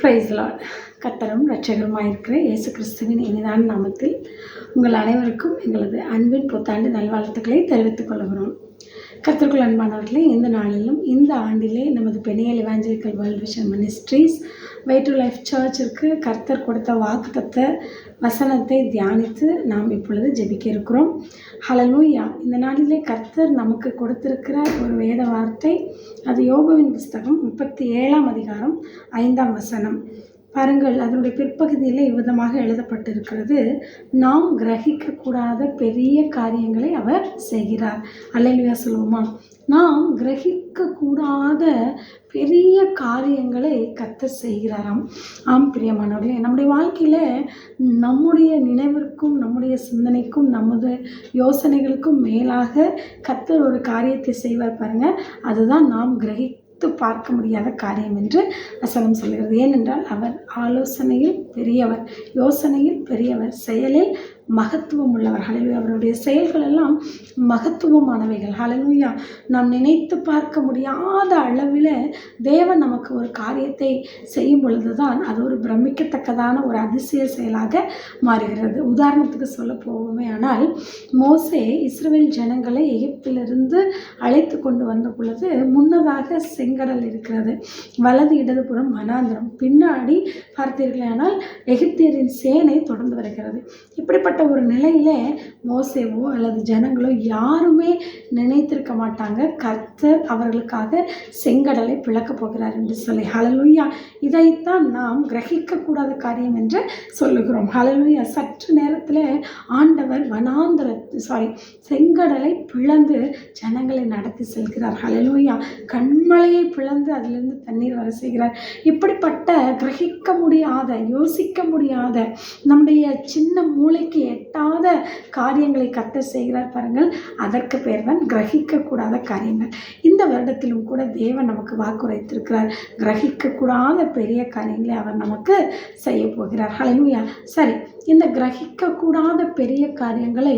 பிரைஸ்லால் கத்தரும் இரட்சகருமாக இருக்கிற இயேசு கிறிஸ்துவின் இனிதான நாமத்தில் உங்கள் அனைவருக்கும் எங்களது அன்பின் புத்தாண்டு நல்வாழ்த்துக்களை தெரிவித்துக் கொள்கிறோம். கர்த்தருக்குள் அன்பானவர்களே இந்த நாளிலும் இந்த ஆண்டிலே நமது பெண்ணியல் evangelical world vision ministries way to life சர்ச்சிற்கு கர்த்தர் கொடுத்த வாக்குத்தத்த வசனத்தை தியானித்து நாம் இப்பொழுது ஜெபிக்க இருக்கிறோம். ஹலலூயா இந்த நாளிலே கர்த்தர் நமக்கு கொடுத்திருக்கிற ஒரு வேத வார்த்தை அது யோகவின் புஸ்தகம் முப்பத்தி ஏழாம் அதிகாரம் ஐந்தாம் வசனம். பாருங்கள் அதனுடைய பிற்பகுதியில் இவ்விதமாக எழுதப்பட்டிருக்கிறது. நாம் கிரகிக்கக்கூடாத பெரிய காரியங்களை அவர் செய்கிறார். அல்லையா சொல்லுவோமா? நாம் கிரகி இருக்கக்கூடாத பெரிய காரியங்களை கத்த செய்கிறாராம். ஆம் பிரியமானவர்களே நம்முடைய வாழ்க்கையில் நம்முடைய நினைவிற்கும் நம்முடைய சிந்தனைக்கும் நமது யோசனைகளுக்கும் மேலாக கத்தர் ஒரு காரியத்தை செய்வார் பாருங்கள் அதுதான் நாம் கிரகி நினைத்து பார்க்க முடியாத காரியம் என்று வசனம் சொல்கிறது. ஏனென்றால் அவர் ஆலோசனையில் பெரியவர் யோசனையில் பெரியவர் செயலில் மகத்துவம் உள்ளவர் ஹலலுயா அவருடைய செயல்கள் எல்லாம் மகத்துவமானவைகள். ஹலலுயா நாம் நினைத்து பார்க்க முடியாத அளவில் தேவன் நமக்கு ஒரு காரியத்தை செய்யும் பொழுது தான் அது ஒரு பிரமிக்கத்தக்கதான ஒரு அதிசய செயலாக மாறுகிறது. உதாரணத்துக்கு சொல்ல போவோமே ஆனால் மோசே இஸ்ரேல் ஜனங்களை எகிப்திலிருந்து அழைத்து கொண்டு வந்த பொழுது முன்னதாக செங்கடல் இருக்கிறது. வலது இடதுபுறம் மனாந்திரம் பின்னாடி பார்த்தீர்களே ஆனால் எகிப்தியரின் சேனை தொடர்ந்து வருகிறது. இப்படிப்பட்ட ஒரு நிலையில மோசேவோ அல்லது ஜனங்களோ யாருமே நினைத்திருக்க மாட்டாங்க. கர்த்தர் அவர்களுக்காக செங்கடலை பிளக்க போகிறார் என்று சொல்லி. ஹலலுயா இதைத்தான் நாம் கிரகிக்கக்கூடாத காரியம் என்று சொல்லுகிறோம். ஹலலுயா சற்று நேரத்தில் ஆண்டவர் வனாந்தர சாரி செங்கடலை பிளந்து ஜனங்களை நடத்தி செல்கிறார். ஹலலுயா கண்மலையை பிளந்து அதிலிருந்து தண்ணீர் வர செய்கிறார். இப்படிப்பட்ட கிரகிக்க முடியாத யோசிக்க முடியாத நம்முடைய சின்ன மூளைக்கு எட்டாத காரியங்களை கத்த செய்கிறார் பாருங்கள். அதற்கு பேர் தான் கிரகிக்கக்கூடாத காரியங்கள். இந்த வருடத்திலும் கூட தேவன் நமக்கு வாக்குரைத்திருக்கிறார். கிரகிக்கக்கூடாத பெரிய காரியங்களை அவர் நமக்கு செய்ய போகிறார். ஹலனுயா சரி இந்த கிரகிக்கக்கூடாத பெரிய காரியங்களை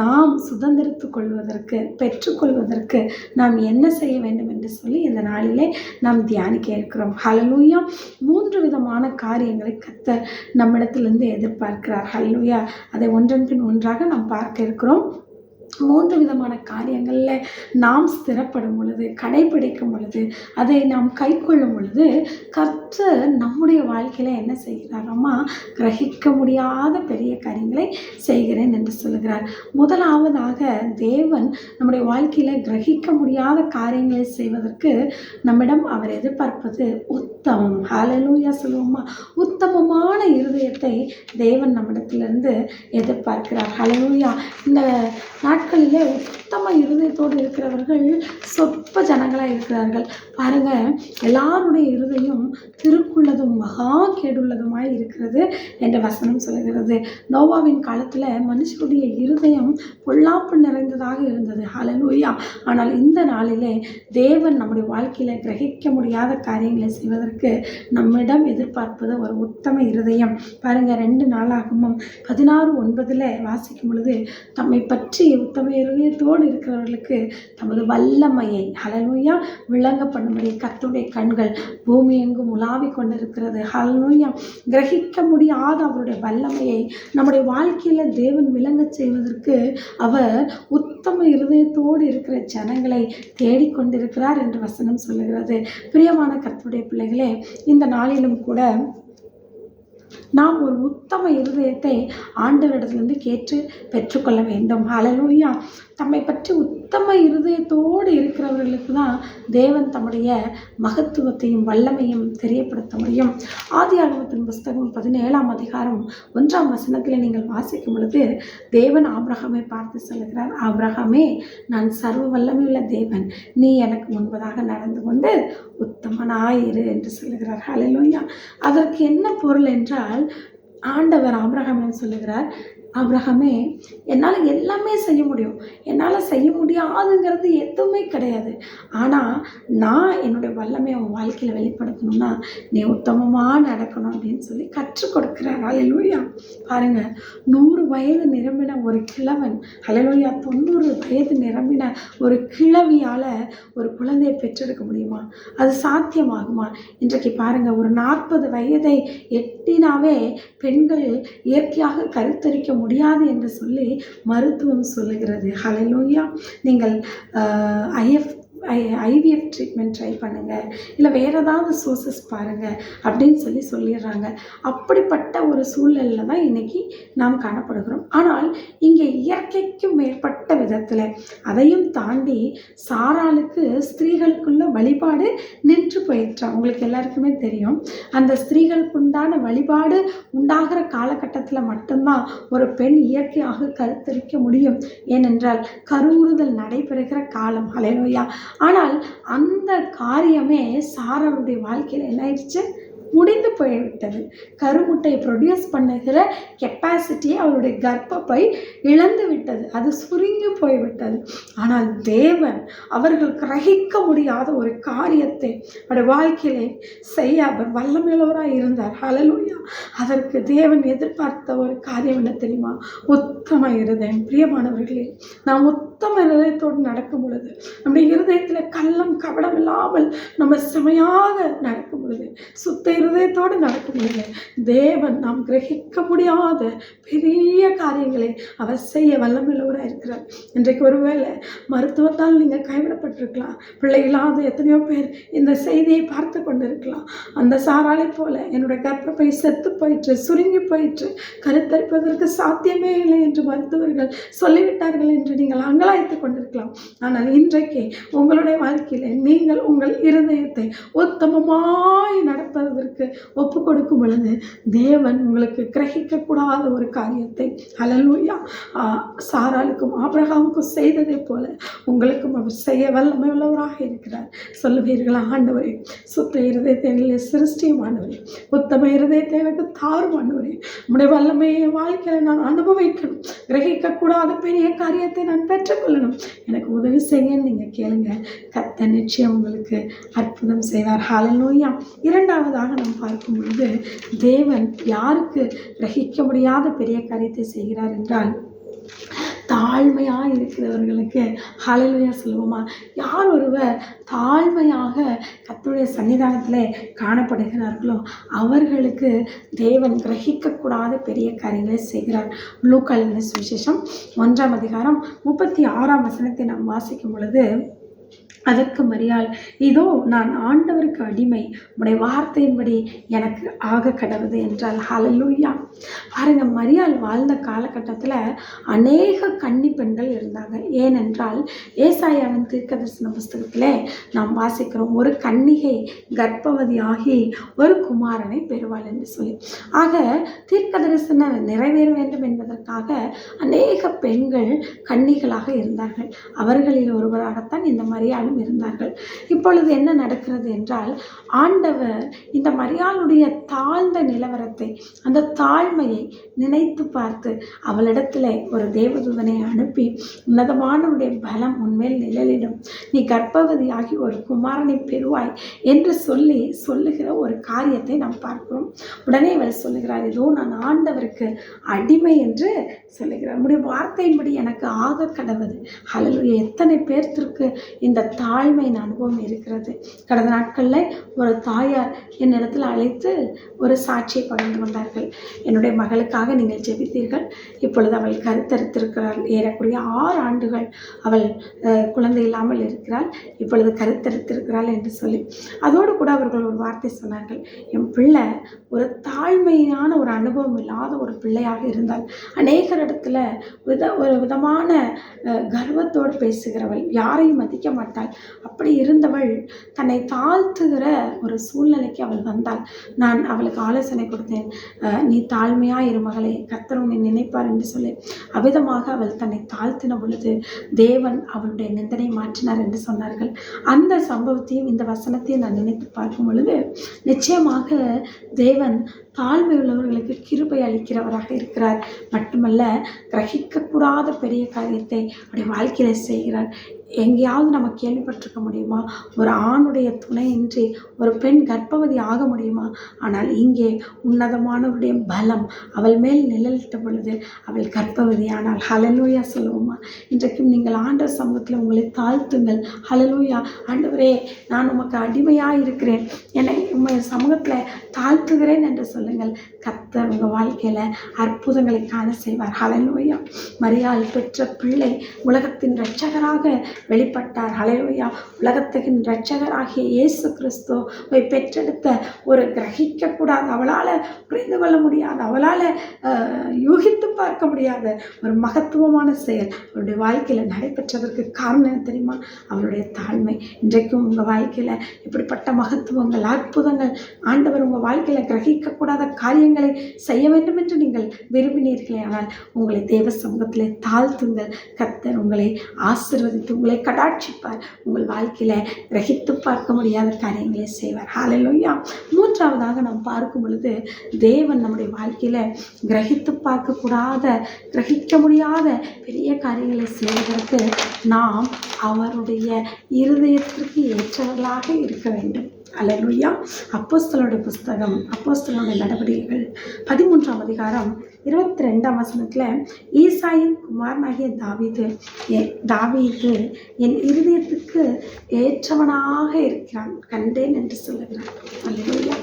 நாம் சுதந்திரித்து கொள்வதற்கு பெற்றுக்கொள்வதற்கு நாம் என்ன செய்ய வேண்டும் என்று சொல்லி இந்த நாளிலே நாம் தியானிக்க இருக்கிறோம். ஹலலூயா மூன்று விதமான காரியங்களை கத்த நம்மிடத்திலிருந்து எதிர்பார்க்கிறார். ஹலலூயா அதை ஒன்றன் பின் ஒன்றாக நாம் பார்க்க இருக்கிறோம். மூன்று விதமான காரியங்களில் நாம் ஸ்திரப்படும் பொழுது கடைபிடிக்கும் பொழுது அதை நாம் கை கொள்ளும் பொழுது கர்த்தர் நம்முடைய வாழ்க்கையில் என்ன செய்கிறாரோமா கிரகிக்க முடியாத பெரிய காரியங்களை செய்கிறேன் என்று சொல்கிறார் முதலாவதாக தேவன் நம்முடைய வாழ்க்கையில் கிரகிக்க முடியாத காரியங்களை செய்வதற்கு நம்மிடம் அவர் எதிர்பார்ப்பது உத்தமம். ஹாலலூயா சொல்லுவோமா உத்தமமான இருதயத்தை தேவன் நம்மிடத்திலிருந்து எதிர்பார்க்கிறார். ஹலலூயா இந்த நாட்களிலே உத்தம இருதயத்தோடு இருக்கிறவர்கள் சொற்ப ஜனங்களாக இருக்கிறார்கள். பாருங்கள் எல்லாருடைய இருதயம் திருக்குள்ளதும் மகா கேடுள்ளதுமாய் இருக்கிறது என்ற வசனம் சொல்கிறது. நோவாவின் காலத்தில் மனுஷருடைய இருதயம் பொல்லாப்பு நிறைந்ததாக இருந்தது. ஹலலூயா ஆனால் இந்த நாளிலே தேவன் நம்முடைய வாழ்க்கையில் கிரகிக்க முடியாத காரியங்களை செய்வதற்கு நம்மிடம் எதிர்பார்ப்பது ஒரு உத்தம இருதயம். பாருங்கள் ரெண்டு நாளாகவும் பதினாறு ஒன்பதில் வாசிக்கும் பொழுது தம்மை பற்றி உத்தம இருதயத்தோடு இருக்கிறவர்களுக்கு தமது வல்லமையை ஹலலூயா விளங்க பண்ணும்படி கத்துடைய கண்கள் பூமி எங்கும் உலாவி கொண்டிருக்கிறது. ஹலலூயா கிரகிக்க முடியாத அவருடைய வல்லமையை நம்முடைய வாழ்க்கையில் தேவன் விளங்கச் செய்வதற்கு அவர் உத்தம இருதயத்தோடு இருக்கிற ஜனங்களை தேடிக்கொண்டிருக்கிறார் என்று வசனம் சொல்லுகிறது. பிரியமான கத்துடைய பிள்ளைகளே இந்த நாளிலும் கூட நாம் ஒரு உத்தம இருதயத்தை ஆண்டவரிடத்திலிருந்து கேட்டு பெற்றுக்கொள்ள வேண்டும். அலலூயா தம்மை பற்றி உத்தம இருதயத்தோடு இருக்கிறவர்களுக்கு தான் தேவன் தம்முடைய மகத்துவத்தையும் வல்லமையும் தெரியப்படுத்த முடியும். ஆதி ஆகமத்தின் புஸ்தகம் பதினேழாம் அதிகாரம் ஒன்றாம் வசனத்தில் நீங்கள் வாசிக்கும் பொழுது தேவன் ஆபிரகாமை பார்த்து சொல்லுகிறார் ஆபிரகாமே நான் சர்வ வல்லமையுள்ள தேவன். நீ எனக்கு முன்பதாக நடந்து கொண்டு உத்தமனாயிரு என்று சொல்லுகிறார். அலலூயா அதற்கு என்ன பொருள் என்றால் ஆண்டவர் ஆபிரகாமிடம் சொல்லுகிறார் ஆபிரகாமே என்னால் எல்லாமே செய்ய முடியும். என்னால் செய்ய முடியாதுங்கிறது எதுவுமே கிடையாது. ஆனால் நான் என்னுடைய வல்லமையை உன் வாழ்க்கையில் வெளிப்படுத்தணும்னா நீ உத்தமமாக நடக்கணும் அப்படின்னு சொல்லி கற்றுக் கொடுக்குறார். அலையிலூயா பாருங்க நூறு வயது நிரம்பின ஒரு கிழவன் அலையிலூயா தொண்ணூறு வயது நிரம்பின ஒரு கிழவியால் ஒரு குழந்தையை பெற்றெடுக்க முடியுமா? அது சாத்தியமாகுமா? இன்றைக்கு பாருங்கள் ஒரு நாற்பது வயதை எட்டினாவே பெண்கள் இயற்கையாக கருத்தரிக்க முடியாது என்று சொல்லி மருத்துவம் சொல்லுகிறது. ஹலலூயா நீங்கள் IF I IVF treatment try பண்ணுங்கள் இல்லை வேறு ஏதாவது சோர்சஸ் பாருங்கள் அப்படின்னு சொல்லி சொல்லிடுறாங்க. அப்படிப்பட்ட ஒரு சூழ்நிலையில் தான் இன்றைக்கி நாம் காணப்படுகிறோம். ஆனால் இங்கே இயற்கைக்கு மேற்பட்ட விதத்தில் அதையும் தாண்டி சாராளுக்கு ஸ்திரீகளுக்குள்ள வழிபாடு நின்று போயிடுச்சா உங்களுக்கு எல்லாருக்குமே தெரியும். அந்த ஸ்திரீகளுக்கு உண்டான வழிபாடு உண்டாகிற காலகட்டத்தில் மட்டும்தான் ஒரு பெண் இயற்கையாக கருத்தரிக்க முடியும். ஏனென்றால் கருவுறுதல் நடைபெறுகிற காலம். அலையோயா ஆனால் அந்த காரியமே சாராளுடைய வாழ்க்கையில் என்ன ஆயிடுச்சு? முடிந்து போய்விட்டது. கருமுட்டையை ப்ரொடியூஸ் பண்ணுகிற கெப்பாசிட்டியை அவருடைய கர்ப்பப்பை இழந்து விட்டது. அது சுருங்கி போய்விட்டது. ஆனால் தேவன் அவர்கள் கிரகிக்க முடியாத ஒரு காரியத்தை அவருடைய வாழ்க்கையிலே செய்ய அவர் வல்லமையுள்ளவராக இருந்தார். ஹalleluya அதற்கு தேவன் எதிர்பார்த்த ஒரு காரியம் என்ன தெரியுமா? உத்தம இருதயம். பிரியமானவர்களே நாம் உத்தம இருதயத்தோடு நடக்கும் பொழுது நம்முடைய இருதயத்தில் கள்ளம் கவடம் இல்லாமல் நம்ம செமையாக நடக்கும் பொழுது சுத்த இருதயத்தோடு நடக்கும் தேவன் நாம் கிரகிக்க முடியாத பெரிய காரியங்களை அவர் செய்ய வல்லமில்லவராக இருக்கிறார். இன்றைக்கு ஒருவேளை மருத்துவத்தால் நீங்கள் கைவிடப்பட்டிருக்கலாம். பிள்ளைகளாவது எத்தனையோ பேர் இந்த செய்தியை பார்த்து கொண்டிருக்கலாம். அந்த சாராளை போல என்னுடைய கற்பப்பை செத்து போயிற்று சுருங்கி போயிற்று கருத்தரிப்பதற்கு சாத்தியமே இல்லை என்று மருத்துவர்கள் சொல்லிவிட்டார்கள் என்று நீங்கள் அங்கலாய்த்து கொண்டிருக்கலாம். ஆனால் இன்றைக்கு உங்களுடைய வாழ்க்கையில் நீங்கள் உங்கள் இருதயத்தை உத்தமமாய் நடப்பதற்கு ஒப்பு கொடுக்கும் பொழுது தேவன் உங்களுக்கு கிரகிக்கக்கூடாத ஒரு காரியத்தை அலலூயா சாராளுக்கும் ஆபிரகாமுக்கும் செய்ததை போல உங்களுக்கும் அவர் செய்ய வல்லமை உள்ளவராக இருக்கிறார். சொல்லுவீர்களா ஆண்டவரே? சுத்த இருதயத்தை என்னிலே சிருஷ்டியும் ஆண்டவரே. உத்தம இருதயத்தை எனக்கு தாரும் ஆண்டவரே. உடைய வல்லமையை வாழ்க்கையில் நான் அனுபவிக்கணும். கிரகிக்கக்கூடாத பெரிய காரியத்தை நான் பெற்றுக்கொள்ளணும். எனக்கு உதவி செய்யன்னு நீங்கள் கேளுங்க. கத்த நிச்சயம் உங்களுக்கு அற்புதம் செய்வார். ஹalleluya இரண்டாவதாக நாம் பார்க்கும் பொழுது தேவன் யாருக்கு கிரகிக்க முடியாத பெரிய காரியத்தை செய்கிறார் என்றால் தாழ்மையாக இருக்கிறவர்களுக்கு ஹalleluya சொல்லுவோமா? யார் ஒருவர் தாழ்மையாக கத்துடைய சன்னிதானத்தில் காணப்படுகிறார்களோ அவர்களுக்கு தேவன் கிரகிக்கக்கூடாத பெரிய காரியங்களை செய்கிறார். லூக்கா சுவிசேஷம் ஒன்றாம் அதிகாரம் முப்பத்தி ஆறாம் வசனத்தை நாம் வாசிக்கும் பொழுது அதற்கு மரியாள் இதோ நான் ஆண்டவருக்கு அடிமை. உடைய வார்த்தையின்படி எனக்கு ஆக கடவுது என்றால் ஹalleluya பாருங்க மரியாள் வாழ்ந்த காலகட்டத்தில் அநேக கன்னி பெண்கள் இருந்தாங்க. ஏனென்றால் ஏசாயாவின் தீர்க்கதரிசன புஸ்தகத்தில் நாம் வாசிக்கிறோம் ஒரு கன்னிகை கர்ப்பவதியாகி ஒரு குமாரனை பெறுவாள் என்று சொல்லி. ஆக தீர்க்கதரிசன நிறைவேற வேண்டும் என்பதற்காக அநேக பெண்கள் கன்னிகளாக இருந்தார்கள். அவர்களில் ஒருவராகத்தான் இந்த மரியாள் எல்லாரும் இருந்தார்கள். இப்பொழுது என்ன நடக்கிறது என்றால் ஆண்டவர் இந்த மரியாளுடைய தாழ்ந்த நிலவரத்தை அந்த தாழ்மையை நினைத்து பார்த்து அவளிடத்தில் ஒரு தேவதூதனை அனுப்பி உன்னதமானவருடைய பலம் உன்மேல் நிழலிடும். நீ கர்ப்பவதியாகி ஒரு குமாரனை பெறுவாய் என்று சொல்லி சொல்லுகிற ஒரு காரியத்தை நாம் பார்க்கிறோம். உடனே அவள் சொல்லுகிறார் இதோ நான் ஆண்டவருக்கு அடிமை என்று சொல்லுகிறார். உடைய வார்த்தையின்படி எனக்கு ஆக கடவுது ஹalleluya. எத்தனை பேர்த்திற்கு இந்த தாழ்மையின் அனுபவம் இருக்கிறது. கடந்த நாட்களில் ஒரு தாயார் என்னிடத்தில் அழைத்து ஒரு சாட்சியை பகிர்ந்து கொண்டார்கள். என்னுடைய மகளுக்காக நீங்கள் ஜெபித்தீர்கள். இப்பொழுது அவள் கருத்தரித்திருக்கிறாள். ஏறக்குறைய ஆறு ஆண்டுகள் அவள் குழந்தை இல்லாமல் இருக்கிறாள். இப்பொழுது கருத்தரித்திருக்கிறாள் என்று சொல்லி. அதோடு கூட அவர்கள் ஒரு வார்த்தை சொன்னார்கள். என் பிள்ளை ஒரு தாழ்மையான ஒரு அனுபவம் இல்லாத ஒரு பிள்ளையாக இருந்தால் அநேகர் இடத்துல வித ஒரு விதமான கர்வத்தோடு பேசுகிறவள் யாரையும் மதிக்க மாட்டாள். இருந்தாள் அப்படி இருந்தவள் தன்னை தாழ்த்துகிற ஒரு சூழ்நிலைக்கு அவள் வந்தாள். நான் அவளுக்கு ஆலோசனை கொடுத்தேன். நீ தாழ்மையா இரு மகளே. கத்தர் உன்னை நினைப்பார் என்று சொல்லி அவ்விதமாக அவள் தன்னை தாழ்த்தின பொழுது தேவன் அவளுடைய நிந்தனை மாற்றினார் என்று சொன்னார்கள். அந்த சம்பவத்தையும் இந்த வசனத்தையும் நான் நினைத்து பார்க்கும் பொழுது நிச்சயமாக தேவன் தாழ்மை உள்ளவர்களுக்கு கிருபை அளிக்கிறவராக இருக்கிறார். மட்டுமல்ல கிரகிக்கக்கூடாத பெரிய காரியத்தை அவருடைய வாழ்க்கையில செய்கிறார். எங்கேயாவது நம்ம கேள்விப்பட்டிருக்க முடியுமா? ஒரு ஆணுடைய துணையின்றி ஒரு பெண் கர்ப்பவதி ஆக முடியுமா? ஆனால் இங்கே உன்னதமானவருடைய பலம் அவள் மேல் நிழலிட்ட பொழுது அவள் கர்ப்பவதியானால் ஹலலூயா சொல்லுவோமா? இன்றைக்கும் நீங்கள் ஆண்டவர் சமூகத்தில் உங்களை தாழ்த்துங்கள். ஹலலூயா ஆண்டவரே நான் உமக்கு அடிமையாக இருக்கிறேன். என்னை உண்மை சமூகத்தில் தாழ்த்துகிறேன் என்று சொல்லுங்கள். கத்தர் உங்கள் வாழ்க்கையில் அற்புதங்களை காண செய்வார். ஹலலூயா மரியாள் பெற்ற பிள்ளை உலகத்தின் இரட்சகராக வெளிப்பட்டார். ஹalleluya உலகத்தின் இரட்சகராகிய இயேசு கிறிஸ்துவை பெற்றெடுத்த ஒரு கிரகிக்கக்கூடாது. அவளால் புரிந்து கொள்ள முடியாத. அவளால் யூகித்து பார்க்க முடியாத. ஒரு மகத்துவமான செயல் அவருடைய வாழ்க்கையில் நடைபெற்றதற்கு காரணம் என்ன தெரியுமா? அவளுடைய தாழ்மை. இன்றைக்கும் உங்கள் வாழ்க்கையில் இப்படிப்பட்ட மகத்துவங்கள் அற்புதங்கள் ஆண்டவர் உங்கள் வாழ்க்கையில் கிரகிக்கக்கூடாத காரியங்களை செய்ய வேண்டும் என்று நீங்கள் விரும்பினீர்களே ஆனால் உங்களை தேவ சமூகத்தில் தாழ்த்துங்கள். கத்தர் உங்களை ஆசிர்வதித்து உங்களை கடாட்சிப்பார். உங்கள் வாழ்க்கையில் கிரகித்து பார்க்க முடியாத காரியங்களை செய்வார். ஹalleluya மூன்றாவதாக நாம் பார்க்கும் பொழுது தேவன் நம்முடைய வாழ்க்கையில் கிரகித்து பார்க்கக்கூடாத கிரகிக்க முடியாத பெரிய காரியங்களை செய்வதற்கு நாம் அவருடைய இருதயத்திற்கு ஏற்றவர்களாக இருக்க வேண்டும். அலலுயா அப்போஸ்தலோட புஸ்தகம் அப்போஸ்தலோட நடவடிக்கைகள். பதிமூன்றாம் அதிகாரம் இருபத்தி ரெண்டாம் வசனத்தில் ஈசாயின் குமாரனாகிய தாவீது என் தாவீது என் இருதயத்துக்கு ஏற்றவனாக இருக்கிறான் கண்டேன் என்று சொல்லுகிறான் அல்லேலூயா.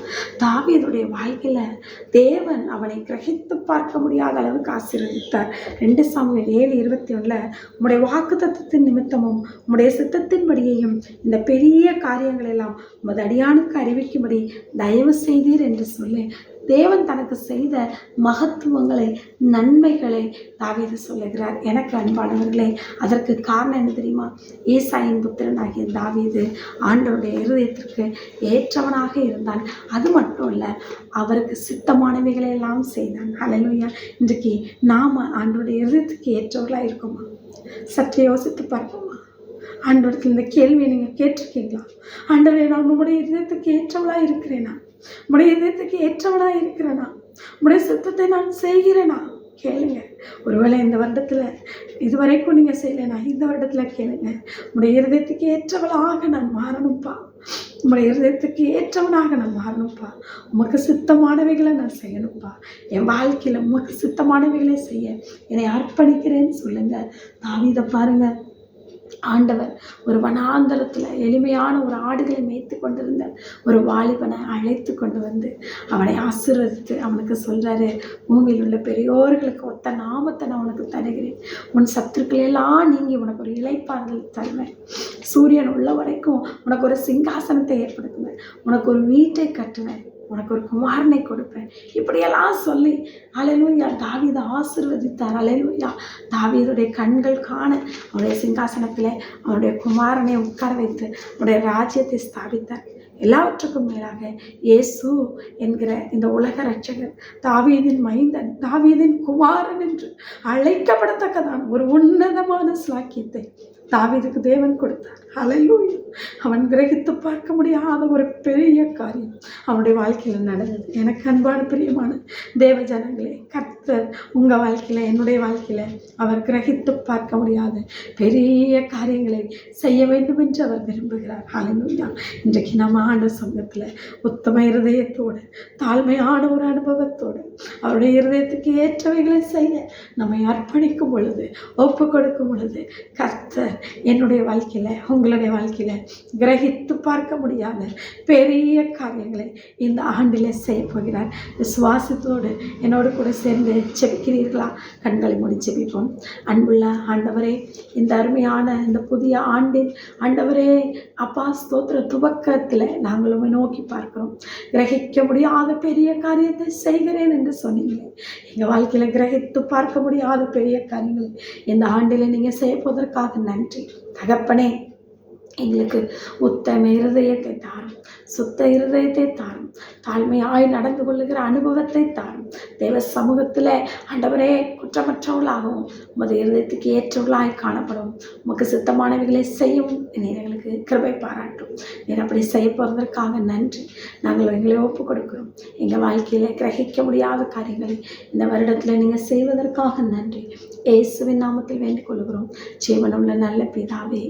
தாவீதுடைய வாழ்க்கையில் தேவன் அவனை கிரகித்து பார்க்க முடியாத அளவுக்கு ஆசீர்வதித்தார். ரெண்டு சாமியில் ஏழு இருபத்தி ஒன்றில் உம்முடைய வாக்கு தத்துவத்தின் நிமித்தமும் உம்முடைய சித்தத்தின்படியையும் இந்த பெரிய காரியங்களெல்லாம் உமது அடியானுக்கு அறிவிக்கும்படி தயவு செய்தீர் என்று சொல்லி. தேவன் தனக்கு செய்த மகத்துவங்களை நன்மைகளை தாவீது சொல்லுகிறார். எனக்கு அன்பானவர்களே அதற்கு காரணம் என்ன தெரியுமா? ஏசாயின் புத்திரனாகிய தாவீது ஆண்டவருடைய இருதயத்திற்கு ஏற்றவனாக இருந்தான். அது மட்டும் இல்லை அவருக்கு சித்தமானவைகளை எல்லாம் செய்தான். ஹalleluya இன்றைக்கு நாம் ஆண்டவருடைய இருதயத்துக்கு ஏற்றவர்களாக இருக்குமா? சற்று யோசித்து பார்ப்போமா? ஆண்டோடத்தில் இந்த கேள்வியை நீங்கள் கேட்டிருக்கீங்களா? ஆண்டவரே நான் உங்களுடைய இதயத்துக்கு ஏற்றவளாக இருக்கிறேனா? உடைய இதயத்துக்கு ஏற்றவனாக இருக்கிறேனா? உடைய சித்தத்தை நான் செய்கிறேனா? கேளுங்க. ஒருவேளை இந்த வருடத்தில் இதுவரைக்கும் நீங்கள் செய்யலைனா இந்த வருடத்தில் கேளுங்க. உடைய இருதயத்துக்கு ஏற்றவளாக நான் மாறணும்ப்பா உங்களுடைய இருதயத்துக்கு ஏற்றவனாக நான் மாறணும்ப்பா உமக்கு சித்தமானவைகளை நான் செய்யணும்ப்பா என் வாழ்க்கையில் உமக்கு சித்தமானவைகளை செய்ய என்னை அர்ப்பணிக்கிறேன்னு சொல்லுங்கள் இதை பாருங்கள் ஆண்டவர். ஒரு வனாந்தரத்தில் எளிமையான ஒரு ஆடுகளை மேய்த்து கொண்டிருந்த ஒரு வாலிபனை அழைத்து கொண்டு வந்து அவனை ஆசீர்வதித்து அவனுக்கு சொல்கிறாரு பூமியில் உள்ள பெரியோர்களுக்கு ஒத்த நாமத்தை நான் உனக்கு தருகிறேன். உன் சத்துருக்கள் எல்லாம் நீங்கி உனக்கு ஒரு இலைப்பாறுதல் தருவேன். சூரியன் உள்ள வரைக்கும் உனக்கு ஒரு சிங்காசனத்தை ஏற்படுத்துவேன். உனக்கு ஒரு வீட்டை கட்டுவேன். உனக்கு ஒரு குமாரனை கொடுப்பேன். இப்படியெல்லாம் சொல்லி அலையலூயா தாவீதை ஆசீர்வதித்தார். அலையலூயா தாவீதுடைய கண்கள் காண. அவனுடைய சிங்காசனத்தில் அவனுடைய குமாரனை உட்கார வைத்து அவனுடைய ராஜ்யத்தை ஸ்தாபித்தார். எல்லாவற்றுக்கும் மேலாக இயேசு என்கிற இந்த உலக ரட்சகர் தாவீதின் மைந்தன் தாவீதின் குமாரன் என்று அழைக்கப்படத்தக்கதான ஒரு உன்னதமான சாக்கியத்தை தாவீதுக்கு தேவன் கொடுத்தார். அலையூயா அவன் கிரகித்து பார்க்க முடியாத ஒரு பெரிய காரியம் அவனுடைய வாழ்க்கையில் நடந்தது. எனக்கு அன்பான பிரியமான தேவ ஜனங்களே கர்த்தர் உங்கள் வாழ்க்கையில் என்னுடைய வாழ்க்கையில் அவர் கிரகித்து பார்க்க முடியாத பெரிய காரியங்களை செய்ய வேண்டும் என்று அவர் விரும்புகிறார். ஹalleluya இன்றைக்கு நம்ம ஆண்டு சங்கத்தில் உத்தம இருதயத்தோடு தாழ்மையான ஒரு அனுபவத்தோடு அவருடைய இருதயத்துக்கு ஏற்றவைகளை செய்ய நம்மை அர்ப்பணிக்கும் பொழுது ஒப்பு கொடுக்கும் பொழுது கர்த்தர் என்னுடைய வாழ்க்கையில் உங்களுடைய வாழ்க்கையில் கிரகித்து பார்க்க முடியாத பெரிய காரியங்களை இந்த ஆண்டில் செய்ய போகிறார். விசுவாசத்தோடு என்னோடு கூட சேர்ந்து செபிக்கிறீர்களா கண்களை மூடி செபிப்போம் அன்புள்ள ஆண்டவரே இந்த அருமையான இந்த புதிய ஆண்டில் ஆண்டவரே அப்பா ஸ்தோத்திர துவக்கத்தில் நாங்களும் நோக்கி பார்க்கிறோம். கிரகிக்க முடியாத பெரிய காரியத்தை செய்கிறேன் என்று சொன்னீங்களே எங்கள் வாழ்க்கையில் கிரகித்து பார்க்க முடியாத பெரிய காரியங்களை இந்த ஆண்டில் நீங்கள் செய்ய போவதற்காக நன்றி. தகப்பனே எங்களுக்கு உத்தம இருதயத்தை தாரும் சுத்த இருதயத்தை தாரும் தாழ்மையாய் நடந்து கொள்ளுகிற அனுபவத்தை தாரும். தேவ சமூகத்தில் ஆண்டவரே குற்றமற்றவர்களாகவும் உமது இருதயத்துக்கு ஏற்றவர்களாய் காணப்படும். உமக்கு சித்தமானவைகளை செய்யும் நீர் எங்களுக்கு கிருபை பாராட்டும். நீர் அப்படி செய்ய போகிறதற்காக நன்றி. நாங்கள் எங்களை ஒப்பு கொடுக்கிறோம். எங்கள் வாழ்க்கையில் கிரகிக்க முடியாத காரியங்களை இந்த வருடத்தில் நீங்கள் செய்வதற்காக நன்றி. இயேசுவின் நாமத்தில் வேண்டிக் கொள்கிறோம். ஜீவனமுள்ள நல்ல பிதாவே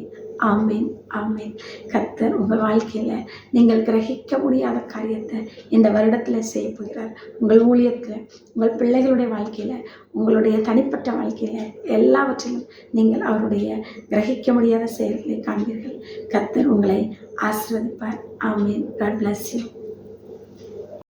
ஆமேன் ஆமேன். கத்தர் உங்கள் வாழ்க்கையில் நீங்கள் கிரகிக்க முடியாத காரியத்தை இந்த வருடத்தில் செய்ய போகிறார். உங்கள் ஊழியத்தில் உங்கள் பிள்ளைகளுடைய வாழ்க்கையில் உங்களுடைய தனிப்பட்ட வாழ்க்கையில் எல்லாவற்றிலும் நீங்கள் அவருடைய கிரகிக்க முடியாத செயல்களை காண்பீர்கள். கத்தர் உங்களை ஆசிர்வதிப்பார். ஆமேன். God bless you